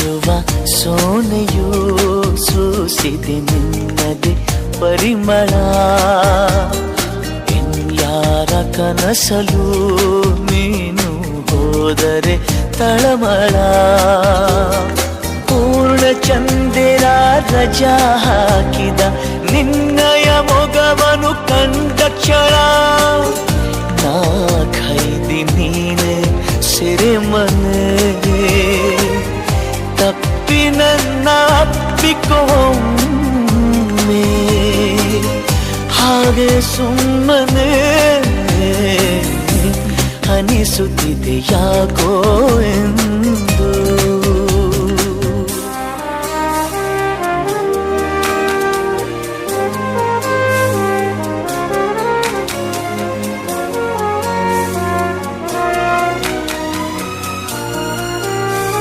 ನಲಿಯುವ ಸೋನೆಯು ಸೂಸಿದೆ ನಿನ್ನದೆ ಪರಿಮಳ. ಇನ್ಯಾರ ಕನಸಲು ನೀನು ಹೋದರೆ ತಳಮಳ. ಪೂರ್ಣ ಚಂದಿರ ರಜಾ ಹಾಕಿದ ನಿನ್ನಯ ಮೊಗವನು ಕಂಡ ಕ್ಷಣ. ನಾ ಖೈದಿ ನೀನೆ ಸಿರಿಮನೆ. ತಪ್ಪಿ නාත්තිකොම්මේ හාගේ සුම්මනේ. අනිසුතිදයාකෝෙන්